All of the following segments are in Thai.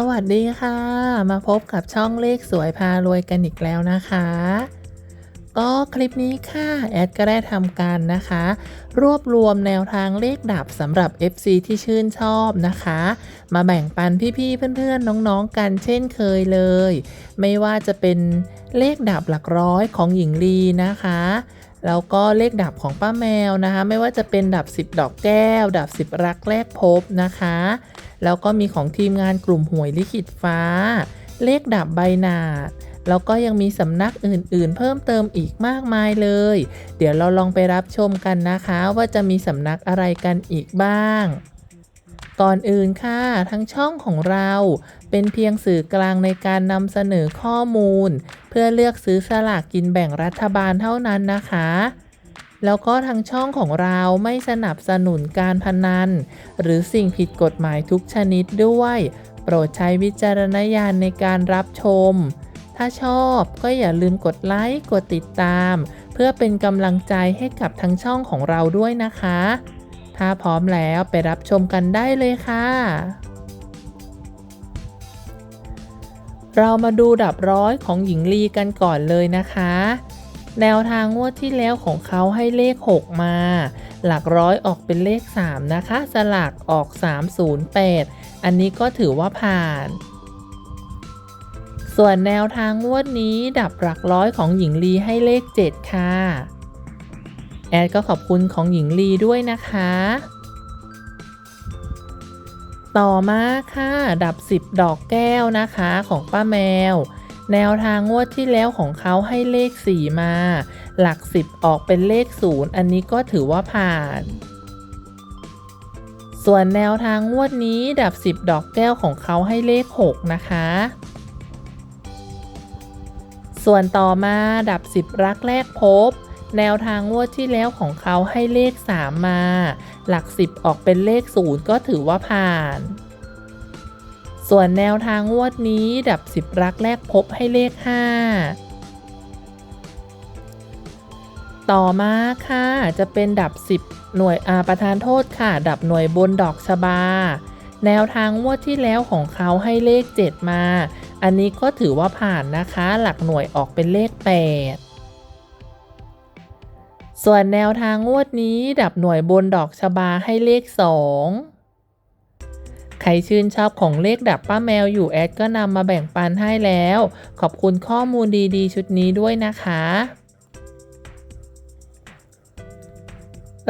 สวัสดีค่ะ มาพบกับช่องเลขสวยพารวยกันอีกแล้วนะคะ ก็คลิปนี้ค่ะ แอดก็ได้ทำการนะคะ รวบรวมแนวทางเลขดับสำหรับ FC ที่ชื่นชอบนะคะ มาแบ่งปันพี่ๆเพื่อนๆ น้องๆกันเช่นเคยเลย ไม่ว่าจะเป็นเลขดับหลักร้อยของหญิงลีนะคะแล้วก็เลขดับของป้าแมวนะคะ ไม่ว่าจะเป็นดับ 10 ดอกแก้ว ดับ 10 รักแรกพบนะคะ แล้วก็มีของทีมงานกลุ่มหวยลิขิตฟ้า เลขดับใบนาดแล้วก็ยังมีสำนักอื่นๆ เพิ่มเติมอีกมากมายเลย เดี๋ยวเราลองไปรับชมกันนะคะ ว่าจะมีสำนักอะไรกันอีกบ้าง ก่อนอื่นค่ะ ทั้งช่องของเราเป็นเพียงสื่อกลางในการนำเสนอข้อมูล เพื่อเลือกซื้อสลากกินแบ่งรัฐบาลเท่านั้นนะคะ แล้วก็ทางช่องของเราไม่สนับสนุนการพนัน หรือสิ่งผิดกฎหมายทุกชนิดด้วย โปรดใช้วิจารณญาณในการรับชม ถ้าชอบก็อย่าลืมกดไลค์กดติดตาม เพื่อเป็นกำลังใจให้กับทางช่องของเราด้วยนะคะ ถ้าพร้อมแล้วไปรับชมกันได้เลยค่ะ เรามาดูดับร้อยของหญิงลีกันก่อนเลยนะคะ แนวทางงวดที่แล้วของเขาให้เลข 6 มา หลักร้อยออกเป็นเลข 3 นะคะ สลากออก 308 อันนี้ก็ถือว่าผ่าน ส่วนแนวทางงวดนี้ดับหลักร้อยของหญิงลีให้เลข 7 ค่ะ แอดก็ขอบคุณของหญิงลีด้วยนะคะ ต่อมาค่ะ ดับ 10 ดอกแก้วนะคะของป้าแมว แนวทางงวดที่แล้วของเขาให้เลข 4 มา หลัก 10 ออกเป็นเลข 0 อันนี้ก็ถือว่าผ่าน ส่วนแนวทางงวดนี้ดับ 10 ดอกแก้วของเขาให้เลข 6 นะคะ ส่วนต่อมาดับ 10 รักแรกพบ แนวทางงวดที่แล้วของเขาให้เลข 3 มา หลัก 10 ออกเป็นเลข 0 ก็ถือว่าผ่าน ส่วนแนวทางงวดนี้ดับ 10 รักแรกพบให้เลข 5 ต่อมาค่ะ จะเป็นดับ 10 หน่วยอาประธานโทษค่ะ ดับหน่วยบนดอกชบา แนวทางงวดที่แล้วของเขาให้เลข 7 มา อันนี้ก็ถือว่าผ่านนะคะ หลักหน่วยออกเป็นเลข 8ส่วนแนวทางงวดนี้ดับหน่วยบนดอกชบาให้เลข 2 ครชื่นชอบของเลขดับป้าแมวอยู่แอดก็นำมาแบ่งปันให้แล้ว ขอบคุณข้อมูลดีๆ ชุดนี้ด้วยนะคะ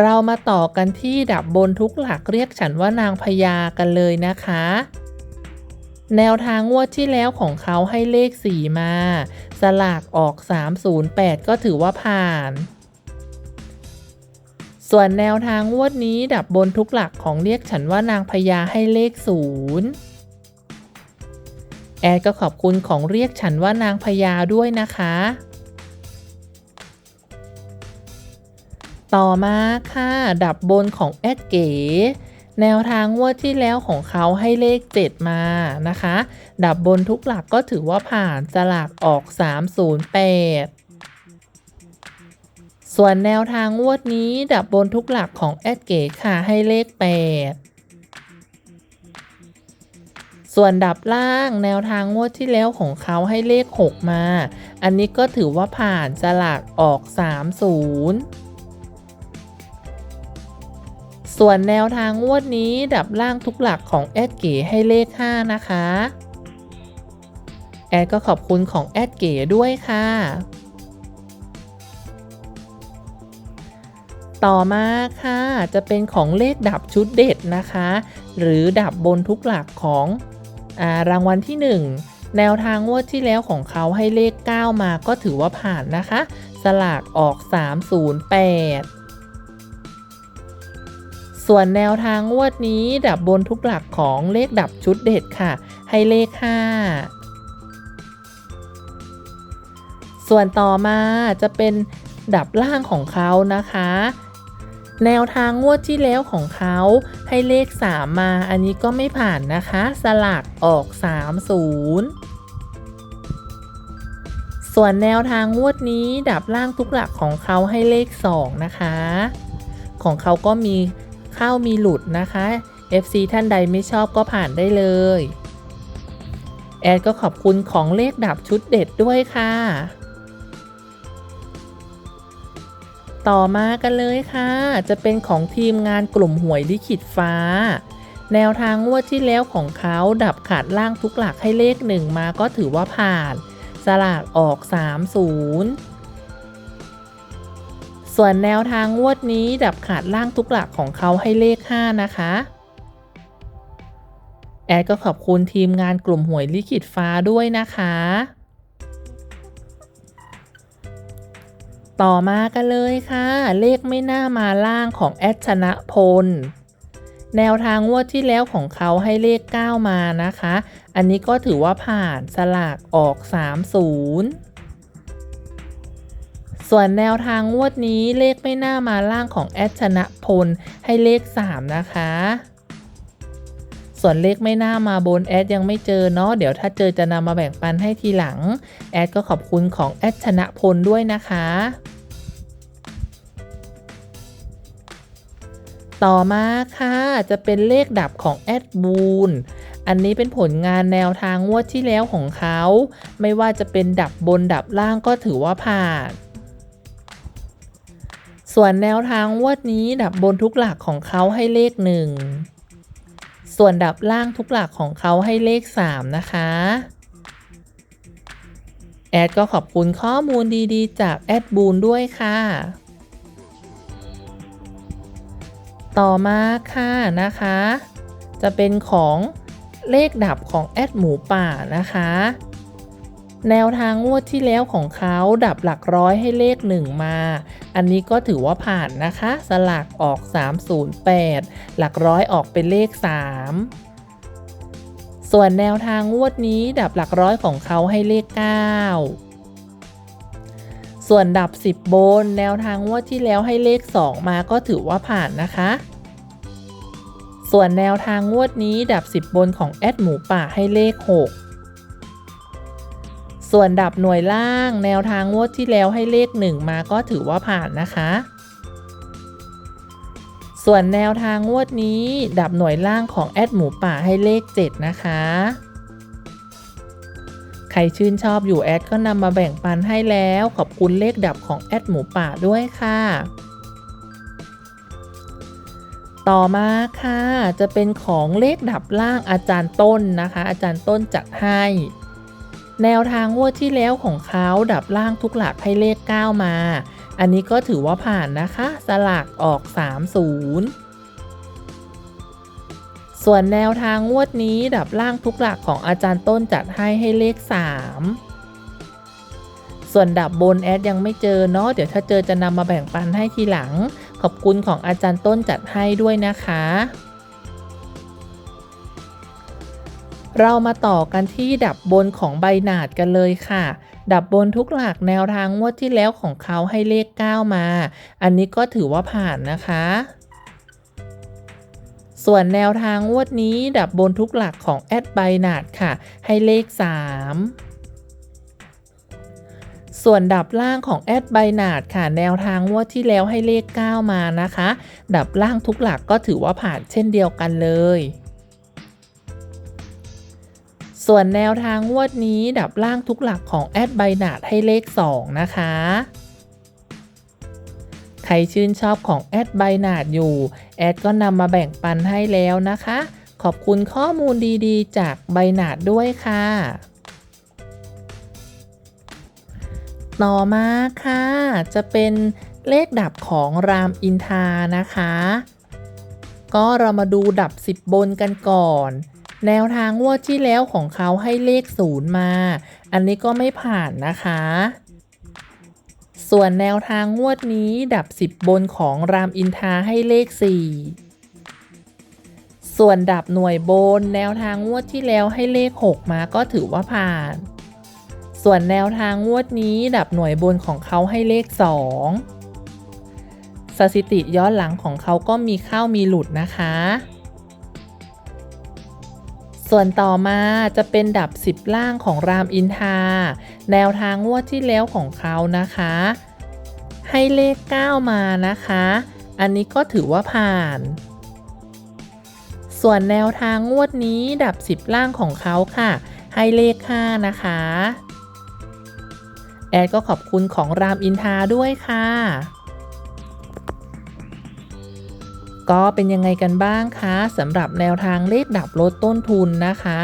เรามาต่อกันที่ดับบนทุกหลักเรียกฉันว่านางพญากันเลยนะคะ แนวทางงวดที่แล้วของเขาให้เลข 4 มา สลากออก 308 ก็ถือว่าผ่าน ส่วนแนวทางงวดนี้ดับบนทุกหลักของเรียกฉันว่านางพญาให้เลข0แอดก็ขอบคุณของเรียกฉันว่านางพญาด้วยนะคะ ต่อมาค่ะ ดับบนของแอดเก๋แนวทางงวดที่แล้วของเขาให้เลข 7 มานะคะ ดับบนทุกหลักก็ถือว่าผ่านสลากออก 308 ส่วนแนวทางงวดนี้ดับบนทุกหลักของแอดเก๋ค่ะให้เลข 8 ส่วนดับล่างแนวทางงวดที่แล้วของเขาให้เลข 6 มา อันนี้ก็ถือว่าผ่านสลากออก 30ส่วนแนวทางงวดนี้ดับล่างทุกหลักของแอดเก๋ให้เลข 5 นะคะ แอดก็ขอบคุณของแอดเก๋ด้วยค่ะ ต่อมาค่ะ จะเป็นของเลขดับชุดเด็ดนะคะ หรือดับบนทุกหลักของอารางวัลที่ 1 แนวทางงวดที่แล้วของเขาให้เลข 9 มาก็ถือว่าผ่านนะคะ สลากออก 308ส่วนแนวทางงวดนี้ดับบนทุกหลักของเลขดับชุดเด็ดค่ะ ให้เลข 5 ส่วนต่อมาจะเป็นดับล่างของเขานะคะ แนวทางงวดที่แล้วของเขาให้เลข 3 มา อันนี้ก็ไม่ผ่านนะคะ สลากออก 30ส่วนแนวทางงวดนี้ดับล่างทุกหลักของเขาให้เลข 2 นะคะ ของเขาก็มีเข้ามีหลุดนะคะ FC ท่านใดไม่ชอบก็ผ่านได้เลย แอดก็ขอบคุณของเลขดับชุดเด็ดด้วยค่ะ ต่อมากันเลยค่ะ จะเป็นของทีมงานกลุ่มหวยลิขิตฟ้า แนวทางงวดที่แล้วของเขาดับขาดล่างทุกหลักให้เลขหนึ่งมาก็ถือว่าผ่าน สลากออก 30 ส่วนแนวทางงวดนี้ดับขาดล่างทุกหลักของเขาให้เลข 5 นะคะ แอดก็ขอบคุณทีมงานกลุ่มหวยลิขิตฟ้าด้วยนะคะ ต่อมากันเลยค่ะ เลขไม่น่ามาล่างของแอดชนะพล แนวทางงวดที่แล้วของเขาให้เลข 9 มานะคะ อันนี้ก็ถือว่าผ่านสลากออก 30ส่วนแนวทางงวดนี้เลขไม่น่ามาล่างของแอดชนะพลให้เลข 3 นะคะ ส่วนเลขไม่น่ามาบนแอดยังไม่เจอเนาะเดี๋ยวถ้าเจอจะนำมาแบ่งปันให้ทีหลัง แอดก็ขอบคุณของแอดชนะพลด้วยนะคะต่อมาค่ะจะเป็นเลขดับของแอดบูนอันนี้เป็นผลงานแนวทางงวดที่แล้วของเขา ไม่ว่าจะเป็นดับบนดับล่างก็ถือว่าผ่าน ส่วนแนวทางงวดนี้ดับบนทุกหลักของเขาให้เลขหนึ่ง ส่วนดับล่างทุกหลักของเขาให้เลข 3 นะคะ แอดก็ขอบคุณข้อมูลดีๆ จากแอดบูนด้วยค่ะ ต่อมาค่ะนะคะ จะเป็นของเลขดับของแอดหมูป่านะคะ แนวทางงวดที่แล้วของเขาดับหลักร้อยให้เลข 1 มา อันนี้ก็ถือว่าผ่านนะคะ สลากออก 308 หลักร้อยออกเป็นเลข 3 ส่วนแนวทางงวดนี้ดับหลักร้อยของเขาให้เลข 9 ส่วนดับ 10 บน แนวทางงวดที่แล้วให้เลข 2 มาก็ถือว่าผ่านนะคะ ส่วนแนวทางงวดนี้ดับ 10 บนของแอดหมูป่าให้เลข 6 ส่วนดับหน่วยล่าง แนวทางงวดที่แล้วให้เลข 1 มาก็ถือว่าผ่านนะคะ ส่วนแนวทางงวดนี้ ดับหน่วยล่างของแอดหมูป่าให้เลข 7 นะคะ ใครชื่นชอบอยู่แอดก็นำมาแบ่งปันให้แล้ว ขอบคุณเลขดับของแอดหมูป่าด้วยค่ะต่อมาค่ะ จะเป็นของเลขดับล่างอาจารย์ต้นนะคะ อาจารย์ต้นจัดให้ แนวทางงวดที่แล้วของเขาดับล่างทุกหลักให้เลข 9 มา อันนี้ก็ถือว่าผ่านนะคะ สลากออก 30ส่วนแนวทางงวดนี้ดับล่างทุกหลักของอาจารย์ต้นจัดให้ให้เลข 3 ส่วนดับบนแอดยังไม่เจอเนาะเดี๋ยวถ้าเจอจะนำมาแบ่งปันให้ทีหลัง ขอบคุณของอาจารย์ต้นจัดให้ด้วยนะคะ เรามาต่อกันที่ดับบนของใบหนาดกันเลยค่ะ ดับบนทุกหลักแนวทางงวดที่แล้วของเขาให้เลข 9 มา อันนี้ก็ถือว่าผ่านนะคะ ส่วนแนวทางงวดนี้ดับบนทุกหลักของแอดไบหนาดค่ะ ให้เลข 3ส่วนดับล่างของแอดไบนาดค่ะ แนวทางงวดที่แล้วให้เลข 9 มานะคะ ดับล่างทุกหลักก็ถือว่าผ่านเช่นเดียวกันเลย ส่วนแนวทางงวดนี้ดับล่างทุกหลักของแอดไบนาดให้เลข 2 นะคะ ใครชื่นชอบของแอดไบนาดอยู่ แอดก็นำมาแบ่งปันให้แล้วนะคะ ขอบคุณข้อมูลดีๆ จากไบนาดด้วยค่ะ ต่อมาค่ะ จะเป็นเลขดับของรามอินทานะคะ ก็เรามาดูดับ 10 บนกันก่อน แนวทางงวดที่แล้วของเขาให้เลข0มา อันนี้ก็ไม่ผ่านนะคะ ส่วนแนวทางงวดนี้ดับ 10 บนของรามอินทาให้เลข 4 ส่วนดับหน่วยบน แนวทางงวดที่แล้วให้เลข 6 มาก็ถือว่าผ่าน ส่วนแนวทางงวดนี้ดับหน่วยบนของเขาให้เลข 2 สถิติย้อนหลังของเขาก็มีเข้ามีหลุดนะคะ ส่วนต่อมาจะเป็นดับ 10 ล่างของรามอินทราแนวทางงวดที่แล้วของเขานะคะ ให้เลข 9 มานะคะ อันนี้ก็ถือว่าผ่าน ส่วนแนวทางงวดนี้ดับ 10 ล่างของเขาค่ะ ให้เลข 5 นะคะ แอดก็ขอบคุณของรามอินทราด้วยค่ะ ก็เป็นยังไงกันบ้างคะสำหรับแนวทางเลขดับลดต้นทุนนะคะ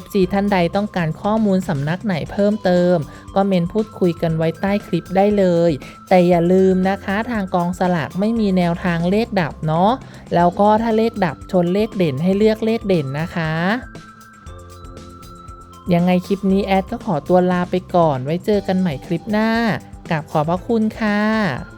FC ท่านใดต้องการข้อมูลสำนักไหนเพิ่มเติม ก็เมนพูดคุยกันไว้ใต้คลิปได้เลย แต่อย่าลืมนะคะทางกองสลากไม่มีแนวทางเลขดับเนาะแล้วก็ถ้าเลขดับชนเลขเด่นให้เลือกเลขเด่นนะคะยังไงคลิปนี้แอดก็ขอตัวลาไปก่อนไว้เจอกันใหม่คลิปหน้ากับขอบพระคุณค่ะ